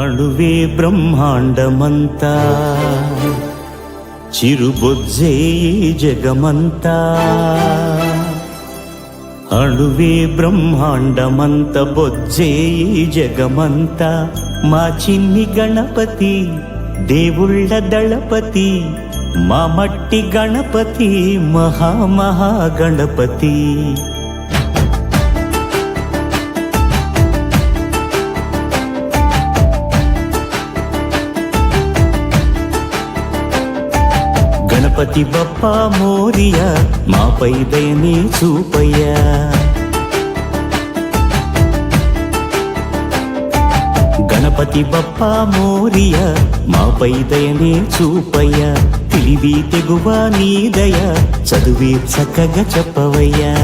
అణువే బ్రహ్మాండమంతా. చిరుబొజ్జే జగమంతా. అణువే బ్రహ్మాండమంత బొజ్జే జగమంతా. మా చిన్ని గణపతి దేవుళ్ళ దళపతి మా మట్టి గణపతి మహామహా గణపతి. గణపతి బప్ప మోరియ మాపై దయని చూపయ్యా. గణపతి బప్ప మోరియ మాపై దయని చూపయ్య. తెలివి తెగువ నీ దయ చదువే చక్కగా చెప్పవయ్యా.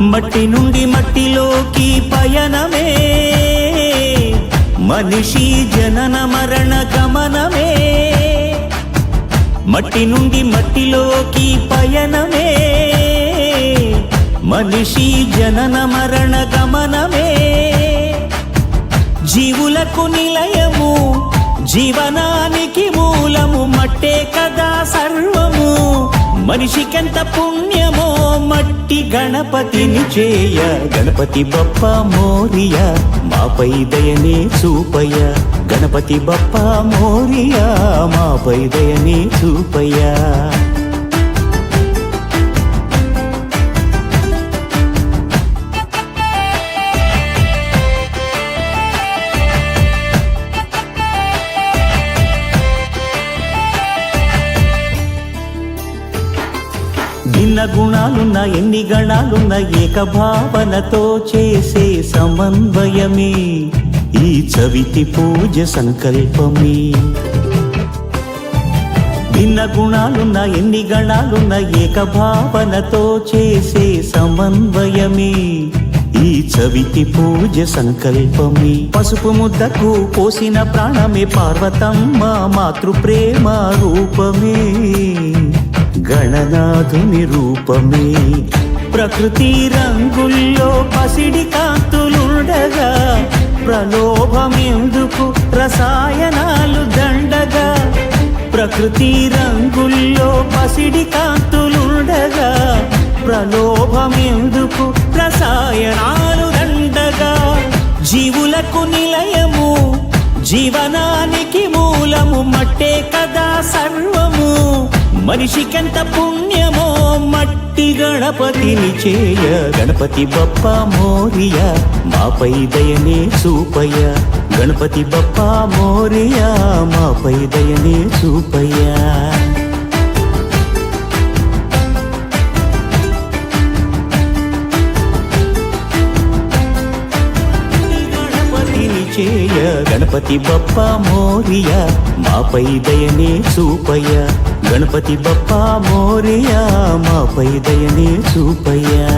మట్టి నుండి మట్టిలోకి పయనమే మనిషి జనన మరణ గమనమే. మట్టి నుండి మట్టిలోకి పయనమే. మనిషి జనన మరణ గమనమే. జీవులకు నిలయము జీవనానికి మూలము మట్టే కదా సర్వము. మనిషికెంత పుణ్యమో మట్టి గణపతిని చేయ. గణపతి బప్ప మోరియ మాపై దయనే చూపయ. గణపతి బప్ప మోరియా మాపై దయనే చూపయ్యా. భిన్న గుణాలున్న ఎన్ని గణాలున్న ఏకభావనతో చేసే సమన్వయమే. ఈ చవితి పూజ సంకల్పమే. భిన్న గుణాలున్న ఎన్ని గణాలున్న ఏకభావనతో చేసే సమన్వయమే. ఈ చవితి పూజ సంకల్పమే. పసుపు ముద్దకు పోసిన ప్రాణమే పార్వతమ్మ మాతృప్రేమ రూపమే. గణనాథుని రూపమే. ప్రకృతి రంగుల్లో పసిడి కాంతులుండగా ప్రలోభమెందుకు రసాయనాలు దండగా? ప్రకృతి రంగుల్లో పసిడి కాంతులుండగా? ప్రలోభమెందుకు రసాయనాలు దండగా? జీవులకు నిలయము జీవనానికి మూలము మట్టే కదా సర్వము. మనిషికెంత పుణ్యం గణపతిని చేయ గణపతి బప్ప మోరియ మాపై దయనే చూపయ్య. గణపతి బప్ప మోరియ మాపై దయనే చూపయ్యా. చేయ గణపతి బప్ప మోరియ మాపై దయనే చూపయ్య. గణపతి బప్ప మోరియ మాపై దయనే చూపయ్యా